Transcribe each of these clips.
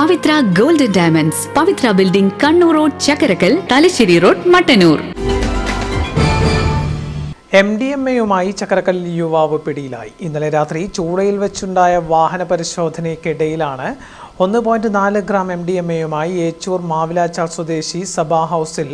Pavithra golden diamonds. Pavithra building Kannur road Chakkarakkal Thalassery road Mattannur. M D M എയുമായി ചക്കരക്കല്ലിൽ യുവാവ് പിടിയിലായി. ഇന്നലെ രാത്രി ചൂടയിൽ വെച്ചുണ്ടായ വാഹന പരിശോധനയ്ക്കിടയിലാണ് ഒന്ന് പോയിന്റ് നാല് ഗ്രാം എം ഡി എം എയുമായി ഏച്ചൂർ മാവിലാച്ചാൽ സ്വദേശി സഭാ ഹൗസിൽ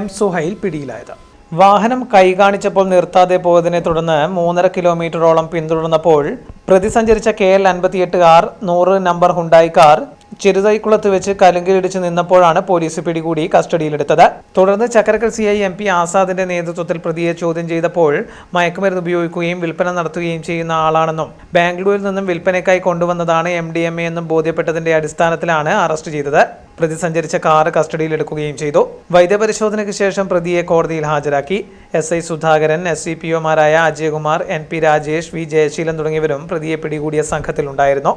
എം സുഹൈൽ പിടിയിലായത്. വാഹനം കൈകാണിച്ചപ്പോൾ നിർത്താതെ പോയതിനെ തുടർന്ന് മൂന്നര കിലോമീറ്ററോളം പിന്തുടർന്നപ്പോൾ പ്രതി സഞ്ചരിച്ച കെ എൽ അൻപത്തിയെട്ട് കാർ നൂറ് നമ്പർ ഹുണ്ടായി കാർ ചെറുതൈക്കുളത്ത് വെച്ച് കലുങ്കിലിടിച്ച് നിന്നപ്പോഴാണ് പോലീസ് പിടികൂടി കസ്റ്റഡിയിലെടുത്തത്. തുടർന്ന് Chakkarakkal C I M P ആസാദിന്റെ നേതൃത്വത്തിൽ പ്രതിയെ ചോദ്യം ചെയ്തപ്പോൾ മയക്കുമരുന്ന് ഉപയോഗിക്കുകയും വിൽപ്പന നടത്തുകയും ചെയ്യുന്ന ആളാണെന്നും ബാംഗ്ലൂരിൽ നിന്നും വിൽപ്പനയ്ക്കായി കൊണ്ടുവന്നതാണ് എം ഡി എം എ എന്നും ബോധ്യപ്പെട്ടതിന്റെ അടിസ്ഥാനത്തിലാണ് അറസ്റ്റ് ചെയ്തത്. പ്രതി സഞ്ചരിച്ച കാർ കസ്റ്റഡിയിലെടുക്കുകയും ചെയ്തു. വൈദ്യപരിശോധനയ്ക്ക് ശേഷം പ്രതിയെ കോടതിയിൽ ഹാജരാക്കി. S I Sudhakaran S C P ഒമാരായ Ajayakumar N P Rajesh V Jayaseelan തുടങ്ങിയവരും പ്രതിയെ പിടികൂടിയ സംഘത്തിലുണ്ടായിരുന്നു.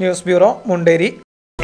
News bureau Munderi.